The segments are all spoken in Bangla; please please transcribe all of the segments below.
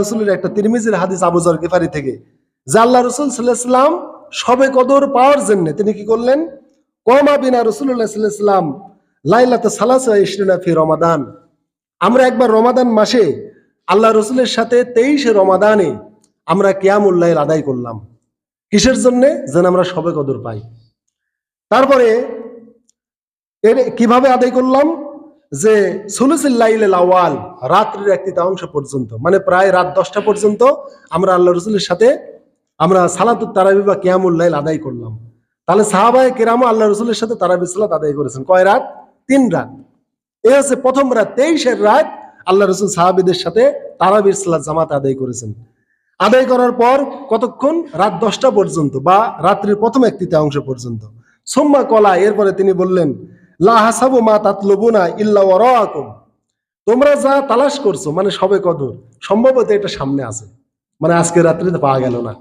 রসুলের একটা তিরমিজির হাদিস আবুজর গেফারি থেকে, যে আল্লাহ রসুল সাল্লাহাম সবে কদর পাওয়ার জন্য তিনি কি করলেন? কমা বিনা রসুল্লাহ লাইলাতে রমাদান। আমরা একবার রমাদান মাসে আল্লাহ রসুলের সাথে তেইশে রমাদানে আমরা কিয়ামুল্লাহ আদায় করলাম। কিসের জন্যে? যেন আমরা সবে কদর পাই। তারপরে এর কীভাবে আদায় করলাম? যে সুলুসিল্লাইল আওয়াল রাত্রির একটি অংশ পর্যন্ত মানে প্রায় রাত দশটা পর্যন্ত আমরা আল্লাহ রসুলের সাথে আমরা সালাতুত তারাবি বা কিয়ামুল্লাইল আদায় করলাম। তাহলে সাহাবায় কেরামও আল্লাহ রসুলের সাথে তারাবি, সালাত আদায় করেছেন। কয় রাত? তিন রাত। এ হচ্ছে প্রথম রাত, তেইশের রাত আল্লাহ রসুল সাহাবিদের সাথে তারাবির সালাত জামাত আদায় করেছেন। আদায় করার পর কতক্ষণ? রাত দশটা পর্যন্ত বা রাত্রির প্রথম একটি অংশ পর্যন্ত। সোম্মা কলা, এরপরে তিনি বললেন লা হাসাবু মা তাতলুবুনা ইল্লা ওয়ারাকুম। তোমরা যা তালাশ করছ মানে সবে কদর, সম্ভবত এটা সামনে আছে। মানে আজকে রাত্রিতে পাওয়া গেল না।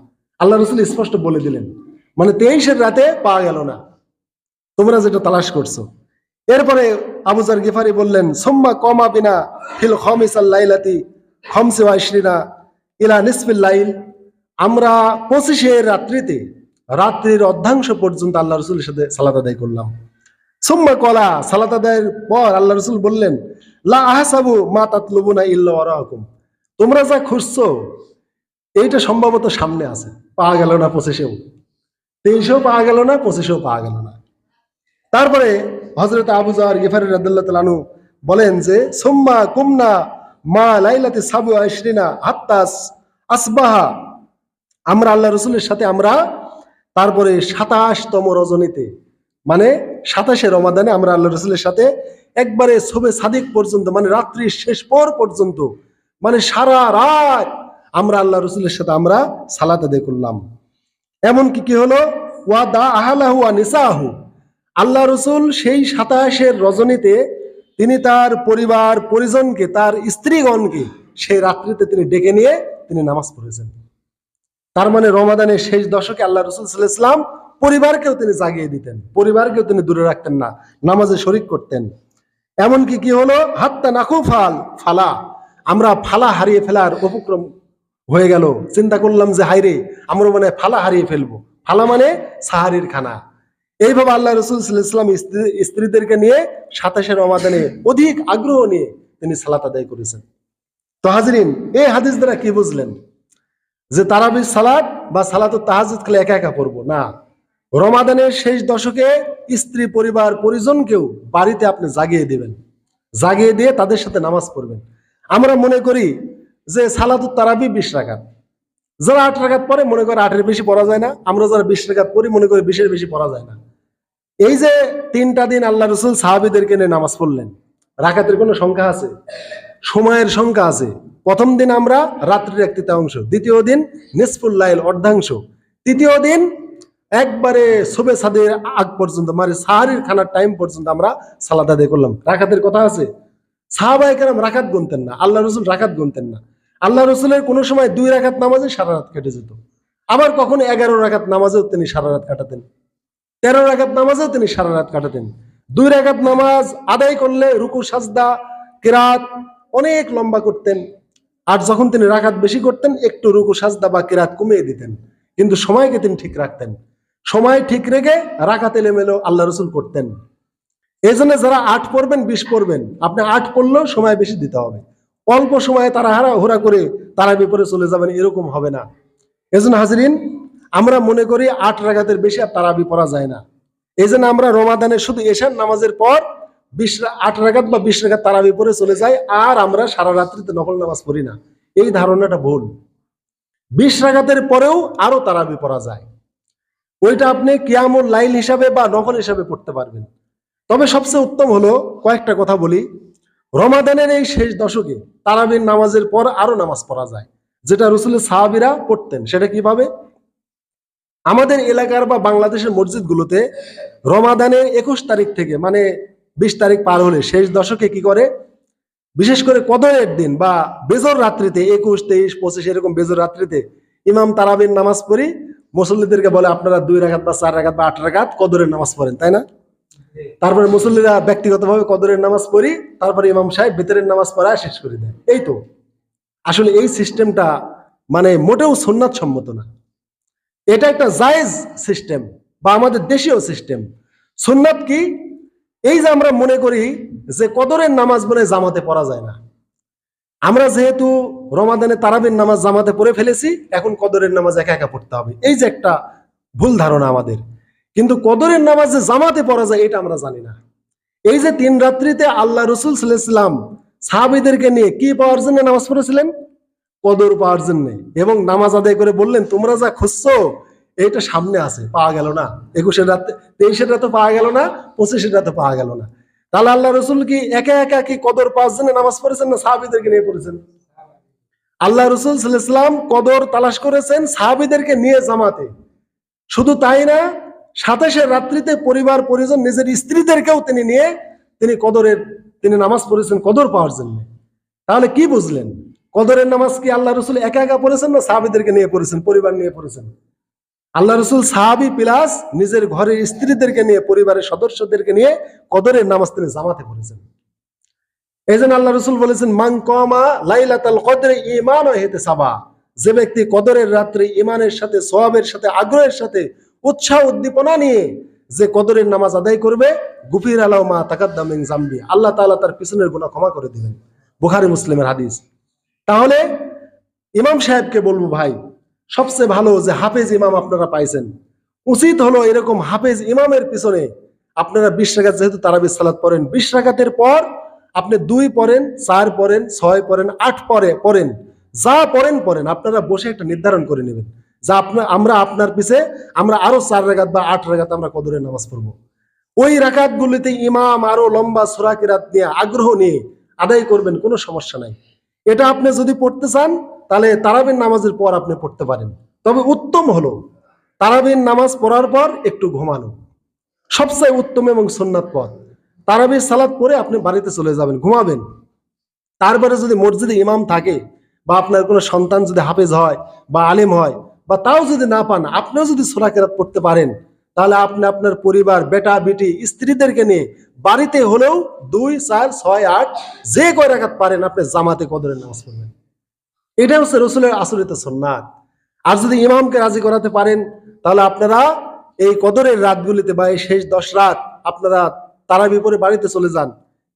আল্লাহ রসুল স্পষ্ট বলে দিলেন মানে তেইশের রাতে পাওয়া গেল না। তোমরা যেটা তালাশ করছ। এরপরে আবুজার গিফারি বললেন, সোম্মা কমা বিনা ফিল খমিস আল্লাইলাতি খমসে ওয়াইশরিনা ইলা নিসফিল আমরা পঁচিশের রাত্রিতে, রাত্রির অর্ধাংশ পর্যন্ত আল্লাহ রসুলের সাথে সালাত আদায় করলাম। সুম্মা কলা, সালাত আদায়ের পর আল্লাহ রসুল বললেন, লা মা তাতলুবুনা ইল্লা ওয়ারাকুম। তোমরা যা খুঁজছো, এইটা সম্ভবত সামনে আছে। পাওয়া গেল না পঁচিশেও তেইশেও পাওয়া গেল না পঁচিশেও পাওয়া গেল না। তারপরে হজরত আবু জাহার গিফারি রাদিল্লাহ তালানু বলেন যে, সোম্মা কুমনা মা লাইলাতে সাবু আইশরিনা হাত্তাস আসবাহা। আমরা আল্লাহ রসুলের সাথে আমরা তারপরে সাতাশতম রজনীতে মানে সাতাশে রমাদানে আমরা আল্লাহ রসুলের সাথে একবারে শোবে সাদিক পর্যন্ত মানে রাত্রির শেষ পর পর্যন্ত মানে সারা রাত আমরা আল্লাহ রসুলের সাথে আমরা সালাত আদায় করলাম। এমনকি কি হলো? ওয়া দা আহালাহু ওয়া নিসাহু। আল্লাহ রসুল সেই সাতাশের রজনীতে তিনি তার পরিবার, পরিজনকে, তার স্ত্রীগণকে সেই রাত্রিতে তিনি ডেকে নিয়ে তিনি নামাজ পড়েছেন। তার মানে রমাদানের শেষ দশকে আল্লাহ রসুল সাল্লাহাম পরিবারকেও তিনি জাগিয়ে দিতেন, পরিবারকেও তিনি দূরে রাখতেন না, নামাজে শরিক করতেন। এমনকি কি হলো? হাত্তা নাকু ফাল ফালা আমরা ফালা হারিয়ে ফেলার উপক্রম হয়ে গেল। চিন্তা করলাম যে হাইরে আমরা মানে ফালা হারিয়ে ফেলব। ফালা মানে সাহারির খানা। এইভাবে আল্লাহ রসুল ইসলাম স্ত্রীদেরকে নিয়ে সাতাশের রমাদানে অধিক আগ্রহ নিয়ে তিনি সালাত আদায় করেছেন। তো হাজরিন, এই হাদিস দ্বারা কি বুঝলেন? যে তারাবির সালাত বা সালাত তাহাজুদ খেলে একা একা পড়ব? না। রমাদানের শেষ দশকে স্ত্রী পরিবার পরিজনকেও বাড়িতে আপনি জাগিয়ে দিবেন। জাগিয়ে দিয়ে তাদের সাথে নামাজ পড়বেন। আমরা মনে করি যে সালাতুত তারাবি বিশ রাখাত যারা আট রাখাত পরে মনে করে আটের বেশি পড়া যায় না। আমরা যারা বিশ রাখাত পড়ি মনে করি বিশের বেশি পড়া যায় না। এই যে তিনটা দিন আল্লাহ রসুল সাহাবিদেরকে নিয়ে নামাজ পড়লেন রাখাতের কোনো সংখ্যা আছে? সময়ের সংখ্যা আছে। প্রথম দিন আমরা রাত্রির একটি অংশ দ্বিতীয় দিন নিসফুল্লাইল অর্ধাংশ, তৃতীয় দিন একবারে শুভে সাদের আগ পর্যন্ত মানে সাহারির খানার টাইম পর্যন্ত আমরা সালাদ আদায় করলাম। রাখাতের কথা আছে? সাহাবাই কেরাম রাখাত গুনতেন না, আল্লাহ রসুল রাখাত গুনতেন না। আল্লাহ রসুলের কোনো সময় দুই রাখাত নামাজে সারা রাত কেটে যেত। আবার কখনো এগারো রাখাত নামাজেও তিনি সারা রাত কাটাতেন। তেরো রাখাত নামাজেও তিনি সারা রাত কাটাতেন। দুই রাখাত নামাজ আদায় করলে রুকু, সাজদা, কেরাত অনেক লম্বা করতেন। আর যখন তিনি রাখাত বেশি করতেন, একটু রুকু, সাজদা বা কেরাত কমিয়ে দিতেন। কিন্তু সময়কে তিনি ঠিক রাখতেন। সময় ঠিক রেখে রাখাত এলেমেলো আল্লাহ রসুল করতেন। এই জন্য যারা আট পড়বেন, বিশ পড়বেন, আপনি আট পড়লেও সময় বেশি দিতে হবে। অল্প সময়ে তারা হারা হোরা করে তারা বিপরে চলে যাবেন, এরকম হবে না। এজন্য হাজরিন, আমরা মনে করি আট রাগাতের বেশি আর তারাবি পড়া যায় না। এই জন্য আমরা রমাদানের শুধু এশার নামাজের পর বিশ আট রাগাত বা বিশ রাগাত তারাবি পরে চলে যাই আর আমরা সারা রাত্রিতে নকল নামাজ পড়ি না। এই ধারণাটা ভুল। বিশ রাগাতের পরেও আরও তারাবি পড়া যায়। ওইটা আপনি কিয়ামুল লাইল হিসাবে বা নকল হিসাবে পড়তে পারবেন। তবে সবচেয়ে উত্তম হলো, কয়েকটা কথা বলি। রমাদানের এই শেষ দশকে তারাবির নামাজের পর আরও নামাজ পড়া যায়, যেটা রসুলের সাহাবিরা পড়তেন। সেটা কীভাবে? আমাদের এলাকার বা বাংলাদেশের মসজিদগুলোতে রমাদানের একুশ তারিখ থেকে মানে বিশ তারিখ পার হলে শেষ দশকে কি করে? বিশেষ করে কদরের দিন বা বেজর রাত্রিতে, একুশ, তেইশ, পঁচিশ, এরকম বেজর রাত্রিতে ইমাম তারাবির নামাজ পড়ি। মুসল্লিদেরকে বলে আপনারা দুই রাখাত বা চার রাখাত বা আট রাখাত কদরের নামাজ পড়েন, তাই না? তারপরে মুসল্লিরা ব্যক্তিগতভাবে কদরের নামাজ পড়ি, তারপরে ইমাম সাহেব ভিতরের নামাজ পড়ায় শেষ করে দেয়। এই তো। আসলে এই সিস্টেমটা মানে মোটেও সুন্নাত সম্মত না। এটা একটা জায়েজ সিস্টেম বা আমাদের দেশীয় সিস্টেম। সুন্নাত কি? এই যে আমরা মনে করি যে কদরের নামাজ বলে জামাতে পড়া যায় না। আমরা যেহেতু রমাদানে তারাবির নামাজ জামাতে পড়ে ফেলেছি, এখন কদরের নামাজ একা একা পড়তে হবে। এই যে একটা ভুল ধারণা আমাদের। কিন্তু কদরের নামাজ জামাতে পড়া যায়, এটা আমরা জানি না। এই যে তিন রাত্রিতে আল্লাহ রসুল সাল্লাম সাহাবিদেরকে নিয়ে কি পাওয়ার জন্য নামাজ পড়েছিলেন? কদর পাওয়ার জন্য। এবং নামাজ আদায় করে বললেন, তোমরা যা খুঁজছো, এইটা সামনে আছে, পাওয়া গেল না। একুশের রাতে, তেইশের রাতে পাওয়া গেল না, পঁচিশের রাতে পাওয়া গেল না। তাহলে আল্লাহ রসুল কি একা একা কি কদর পাওয়ার জন্য নামাজ পড়েছেন না সাহাবিদেরকে নিয়ে পড়েছেন? আল্লাহ রসুল সাল্লাম কদর তালাশ করেছেন সাহাবিদেরকে নিয়ে জামাতে। শুধু তাই না সাতাশের রাত্রিতে পরিবার, পরিজন নিজের স্ত্রীদেরকেও তিনি নিয়ে তিনি কদরের, তিনি নামাজ পড়েছেন কদর পাওয়ার জন্য। তাহলে কি বুঝলেন? কদরের নামাজ কি আল্লাহ রসুল একা একা পড়েছেন না সাহাবিদেরকে নিয়ে পড়েছেন, পরিবার নিয়ে পড়েছেন? আল্লাহ রসুল সাহাবি প্লাস নিজের ঘরের স্ত্রীদেরকে নিয়ে, পরিবারের সদস্যদেরকে নিয়ে কদরের নামাজ তিনি জামাতে পড়েছেন। এই জন্য আল্লাহ রসুল বলেছেন মাং কমা লাইলাতাল কদরে ইমান হেতে সাবা। যে ব্যক্তি কদরের রাত্রে ইমানের সাথে সোয়াবের সাথে, আগ্রহের সাথে উৎসাহ উদ্দীপনা নিয়ে যে কদরের নামাজ আদায় করবে, গুফির আলাও মা তাকাদ্দামিং জাম্বি। আল্লাহ তাআলা তার পিছনের গুনাহ ক্ষমা করে দিবেন। বুখারী, মুসলিমের হাদিস। তাহলে ইমাম সাহেবকে বলব ভাই সবচেয়ে ভালো যে হাফেজ ইমাম আপনারা পাইছেন। উচিত হলো এরকম হাফেজ ইমামের পিছনে আপনারা বিশ রাকাত যেহেতু তারাবি সালাত পড়েন, বিশ রাকাতের পর আপনি দুই পড়েন, চার পড়েন, ছয় পড়েন, আট পরে পড়েন, যা পড়েন পড়েন, আপনারা বসে একটা নির্ধারণ করে নেবেন। যা আপনার আমরা আপনার পিছে, আমরা আরও চার রাকাত বা আট রাকাত আমরা কদরের নামাজ পড়ব। ওই রাকাত গুলিতে ইমাম আরও লম্বা সুরাকি রাত নিয়ে আগ্রহ নিয়ে আদায় করবেন, কোনো সমস্যা নাই। এটা আপনি যদি পড়তে চান তাহলে তারাবির নামাজের পর আপনি পড়তে পারেন। তবে উত্তম হলো, তারাবির নামাজ পড়ার পর একটু ঘুমানো। সবচেয়ে উত্তম এবং সুন্নাত পথ। তারাবির সালাদ পরে আপনি বাড়িতে চলে যাবেন, ঘুমাবেন। তারপরে যদি মসজিদে ইমাম থাকে বা আপনার কোনো সন্তান যদি হাফেজ হয় বা আলেম হয় বা তাও যদি না পান, আপনিও যদি সোরা কেরাত পড়তে পারেন, তাহলে আপনি আপনার পরিবার, বেটা, বেটি, স্ত্রীদেরকে নিয়ে বাড়িতে হলেও দুই, চার, ছয়, আট, যে কয় রাখাত পারেন, আপনি জামাতে কদরের নামাজ পড়বেন। এটা হচ্ছে রসুলের আসরিত সন্ন্যাত আর যদি ইমামকে রাজি করাতে পারেন, তাহলে আপনারা এই কদরের রাতগুলিতে বা এই শেষ দশ রাত আপনারা তারাবি পরে বাড়িতে চলে যান।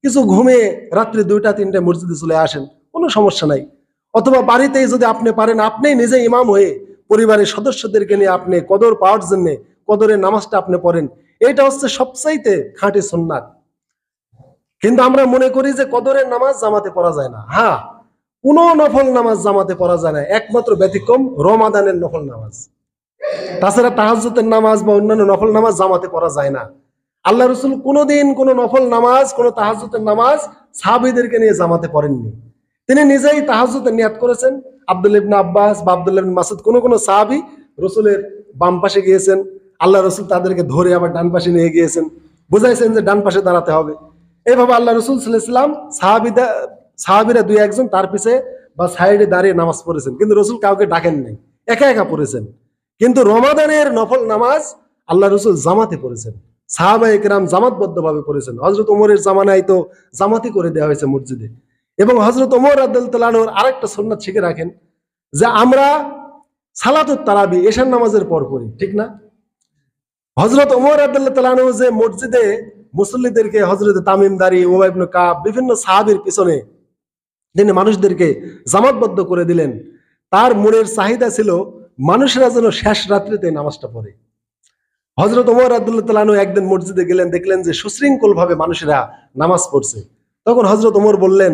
কিছু ঘুমিয়ে রাত্রি দুইটা, তিনটে মসজিদে চলে আসেন, কোনো সমস্যা নাই। অথবা বাড়িতেই যদি আপনি পারেন, আপনি নিজে ইমাম হয়ে পরিবারের সদস্যদেরকে নিয়ে আপনি কদর পাওয়ার জন্য কদরের নামাজটা আপনি পড়েন। এটা হচ্ছে সবচাইতে খাঁটি সন্ন্যাত কিন্তু আমরা মনে করি যে কদরের নামাজ জামাতে পড়া যায় না। হ্যাঁ কোনো নফল নামাজ জামাতে পড়া যায় না, একমাত্র ব্যতিক্রম রমাদানের নফল নামাজ। তাছাড়া তাহাজ্জুতের নামাজ বা অন্যান্য নফল নামাজ জামাতে পড়া যায় না। আল্লাহ রসুল কোনোদিন কোনো নফল নামাজ, কোনো তাহাজ্জুতের নামাজ সাহাবিদেরকে নিয়ে জামাতে পড়েননি। তিনি নিজেই তাহাজ্জুতের নিয়াত করেছেন। আব্দুল আব্বাস বা আব্দুল ইবনে মাসুদ কোনো কোনো সাহাবি রসুলের বাম পাশে গিয়েছেন। আল্লাহ রসুল তাদেরকে ধরে আবার ডান পাশে নিয়ে গিয়েছেন। বুঝাইছেন যে ডান পাশে দাঁড়াতে হবে। এইভাবে আল্লাহ রসুল সাল্লাম সাহাবিদা সাহাবিরা দুই একজন তার পিছে বা সাইডে দাঁড়িয়ে নামাজ পড়েছেন। কিন্তু রসুল কাউকে ডাকেন নাই। একা একা পড়েছেন। কিন্তু রমাদানের নফল নামাজ আল্লাহ রসুল জামাতে পড়েছেন। সাহাবা একরাম জামাতবদ্ধ ভাবে পড়েছেন। হজরত ওমরের জামানায় তো জামাতি করে দেওয়া হয়েছে মসজিদে। এবং হজরত ওমর আব্দুল আরেকটা সন্ন্যাত শিখে রাখেন যে আমরা সালাতুত তারাবি, এশার নামাজের পর পড়ি, ঠিক না? হজরত ওমর আব্দুল্লাহ তালানু যে মসজিদে মুসল্লিদেরকে হজরত তামিমদারি ওবাইবনু কাব, বিভিন্ন সাহাবির পিছনে তিনি মানুষদেরকে জামাতবদ্ধ করে দিলেন। তার মনের চাহিদা ছিল, মানুষেরা যেন শেষ রাত্রিতে নামাজটা পড়ে। হজরত ওমর আব্দুল্লাহ একদিন মসজিদে গেলেন, দেখলেন যে সুশৃঙ্খল ভাবে মানুষেরা নামাজ পড়ছে। তখন হজরত ওমর বললেন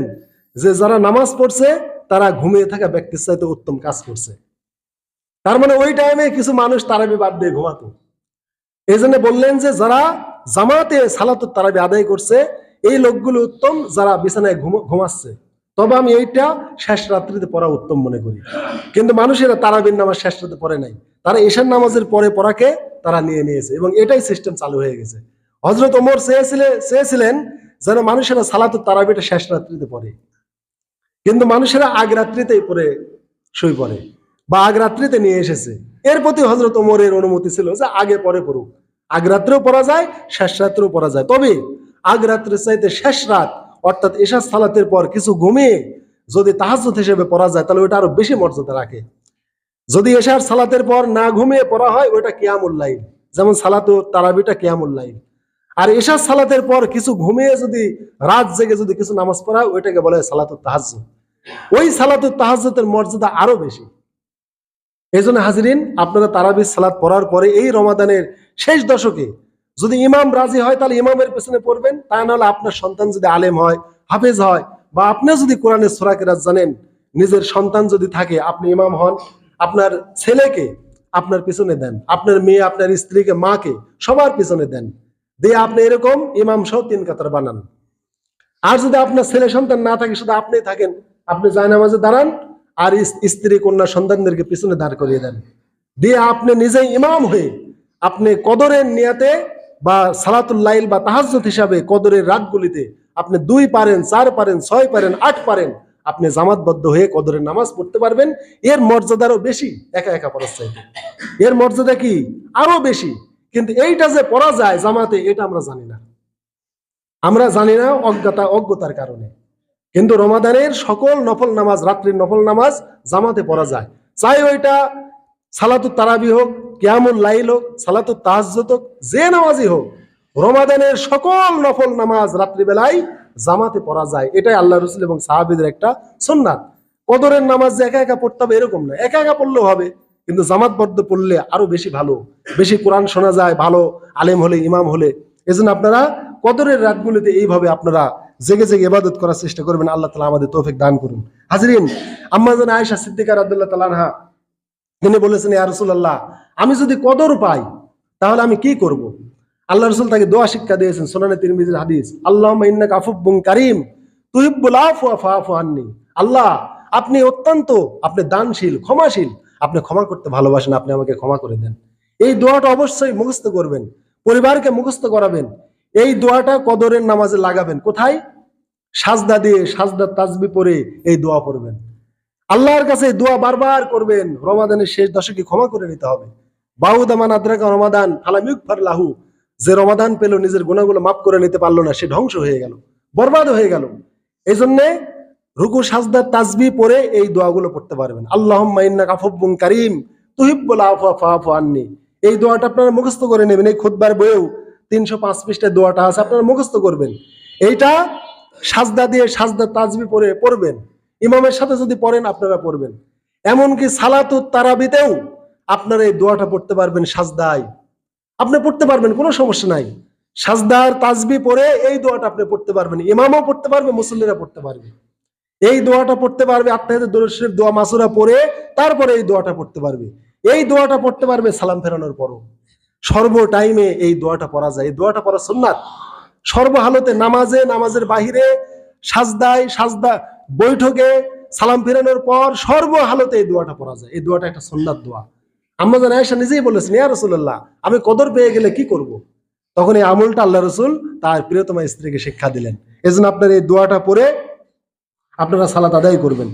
যে, যারা নামাজ পড়ছে, তারা ঘুমিয়ে থাকা ব্যক্তির চাইতে উত্তম কাজ করছে। তার মানে ওই টাইমে কিছু মানুষ তারাবি বাদ দিয়ে ঘুমাতো। এই জন্য বললেন যে, যারা জামাতে সালাতুত তারাবি আদায় করছে, এই লোকগুলো উত্তম, যারা বিছানায় ঘুমাচ্ছে। তবে আমি এইটা শেষ রাত্রিতে পড়া উত্তম মনে করি। কিন্তু মানুষেরা তারাবির নামাজ শেষ রাতে পড়ে নাই। তারা এশার নামাজের পরে পড়াকে তারা নিয়ে নিয়েছে এবং এটাই সিস্টেম চালু হয়ে গেছে। হজরত ওমর চেয়েছিলেন চেয়েছিলেন যেন মানুষেরা সালাতুত তারাবিটা শেষ রাত্রিতে পড়ে। কিন্তু মানুষেরা আগ রাত্রিতেই পড়ে শুয়ে পড়ে বা আগ রাত্রিতে নিয়ে এসেছে। এর প্রতি হজরত ওমরের অনুমতি ছিল যে আগে পরে পড়ুক। আগ রাত্রেও পড়া যায়, শেষ রাত্রেও পড়া যায়। তবে আগ রাত্রের চাইতে শেষ রাত অর্থাৎ এশা সালাতের পর কিছু ঘুমিয়ে যদি তাহাজ্জুদ হিসেবে পড়া যায়, তাহলে ওটা আরও বেশি মর্যাদা রাখে। যদি এশার সালাতের পর না ঘুমিয়ে পড়া হয় ওটা লাইল। যেমন সালাতু তারাবিটা কিয়ামুল লাইল। আর এশার সালাতের পর কিছু ঘুমিয়ে যদি রাত জেগে যদি কিছু নামাজ পড়া হয়, ওইটাকে বলে সালাতুত তাহাজ্জুদ। ওই সালাতুত তাহাজ্জুদের মর্যাদা আরও বেশি। এই জন্য হাজিরিন, আপনারা তারাবির সালাত পড়ার পরে এই রমাদানের শেষ দশকে যদি ইমাম রাজি হয়, তাহলে ইমামের পেছনে পড়বেন। তা নাহলে আপনার সন্তান যদি আলেম হয়, হাফেজ হয়, বা আপনি যদি কোরআনের সোরাকেরাত জানেন, নিজের সন্তান যদি থাকে, আপনি ইমাম হন, আপনার ছেলেকে আপনার পিছনে দেন, আপনার মেয়ে, আপনার স্ত্রীকে, মাকে সবার পিছনে দেন। দিয়ে আপনি এরকম ইমাম সহ তিন কাতার বানান। আর যদি আপনার ছেলে সন্তান না থাকে, শুধু আপনি থাকেন, আপনি জায়নামাজে দাঁড়ান, আর স্ত্রী, কন্যা সন্তানদেরকে পিছনে দাঁড় করিয়ে দেন। দিয়ে আপনি নিজেই ইমাম হয়ে, আপনি কদরের নিয়াতে বা সালাতুল লাইল বা তাহাজ্জুদ হিসাবে কদরের রাতগুলিতে আপনি দুই পারেন, চার পারেন, ছয় পারেন, আট পারেন, আপনি জামাতবদ্ধ হয়ে কদরের নামাজ পড়তে পারবেন। এর মর্যাদারও বেশি। একা একা পড়ার চাইতে। এর মর্যাদা কি? আরও বেশি। কিন্তু এইটা যে পড়া যায় জামাতে, এটা আমরা জানি না। আমরা জানি না অজ্ঞতা, অজ্ঞতার কারণে। কিন্তু রমাদানের সকল নফল নামাজ, রাত্রির নফল নামাজ জামাতে পড়া যায়। চাই ওইটা সালাতু তারাবি হোক, কিয়ামুল লাইল হোক, সালাতু তাহাজ্জুদ হোক, যে নামাজই হোক, রমাদানের সকল নফল নামাজ রাত্রিবেলায় জামাতে পড়া যায়। এটাই আল্লাহ রসুল এবং সাহাবিদের একটা সুন্নাত। কদরের নামাজ যে একা একা পড়তে হবে এরকম না। একা একা পড়লেও হবে, কিন্তু জামাতবদ্ধ পড়লে আরও বেশি ভালো। বেশি কোরআন শোনা যায়, ভালো আলেম হলে, ইমাম হলে। এজন্য আপনারা কদরের রাতগুলিতে এইভাবে আপনারা জেগে জেগে ইবাদত করার চেষ্টা করবেন। আল্লাহ তালা আমাদের তৌফিক দান করুন। হাজরিন, আম্মা জান আয়েশা সিদ্দিকার আব্দুল্লাহ তালানহা তিনি বলেছেন, ইয়া আমি যদি কদর পাই, তাহলে আমি কি করব? আল্লাহ রসুল তাকে দোয়া শিক্ষা দিয়েছেন, সোনানে তিরমিজির হাদিস আল্লাহ ইন্নাকা আফুব্বুন কারিম আন্নি। আল্লাহ, আপনি অত্যন্ত, আপনি দানশীল, ক্ষমাশীল, আপনি ক্ষমা করতে ভালোবাসেন, আপনি আমাকে ক্ষমা করে দেন। এই দোয়াটা অবশ্যই মুখস্থ করবেন, পরিবারকে মুখস্থ করাবেন, এই দোয়াটা কদরের নামাজে লাগাবেন। কোথায়? সাজদা দিয়ে, সাজদা, তাজবি পরে এই দোয়া পড়বেন। আল্লাহর কাছে দোয়া বারবার করবেন, রমাদানের শেষ দশকে ক্ষমা করে নিতে হবে। বাহুদামান আদ্রাকা রমাদান ফালামিউক লাহু। যে রমাদান পেল, নিজের গুণাগুলো মাফ করে নিতে পারল না, সে ধ্বংস হয়ে গেল, বরবাদ হয়ে গেল। এই জন্যে রুকু সাজদার তাজবি পরে এই দোয়াগুলো পড়তে পারবেন। আল্লাহ ইন্না কাফুব্বুন কারিম, তুহিব্বুল আফা ফাফু আন্নি। এই দোয়াটা আপনারা মুখস্থ করে নেবেন, এই খুদবার বইয়েও তিনশো পাঁচ পৃষ্ঠায় দোয়াটা আছে, আপনারা মুখস্থ করবেন। এইটা সাজদা দিয়ে সাজদা, তাজবি পরে পড়বেন। ইমামের সাথে যদি পড়েন, আপনারা পড়বেন। এমনকি সালাতু তারাবিতেও আপনারা এই দোয়াটা পড়তে পারবেন সাজদায়। আপনি পড়তে পারবেন, কোনো সমস্যা নাই। সাজদার তাজবি পরে এই দোয়াটা আপনি পড়তে পারবেন। ইমামও পড়তে পারবে, মুসল্লিরা পড়তে পারবে। এই দোয়াটা পড়তে পারবে আত্মাহিদ দরুদ শরীফ, দোয়া মাসুরা পড়ে তারপরে এই দোয়াটা পড়তে পারবে। এই দোয়াটা পড়তে পারবে সালাম ফেরানোর পরও। সর্ব টাইমে এই দোয়াটা পড়া যায়। এই দোয়াটা পড়া সুন্নাত। সর্বহালতে নামাজে, নামাজের বাহিরে সাজদায়, সাজদা বৈঠকে সালাম ফেরানোর পর সর্বহালতে এই দোয়াটা পড়া যায়। এই দোয়াটা একটা সন্ধ্যার দোয়া। আম্মা জান আয়সা নিজেই বলেছেন, ইয়া রসুল্লাহ আমি কদর পেয়ে গেলে কি করব? তখন এই আমলটা আল্লাহ রসুল তার প্রিয়তমা স্ত্রীকে শিক্ষা দিলেন। এজন্য আপনার এই দোয়াটা পড়ে আপনারা সালাত আদায় করবেন।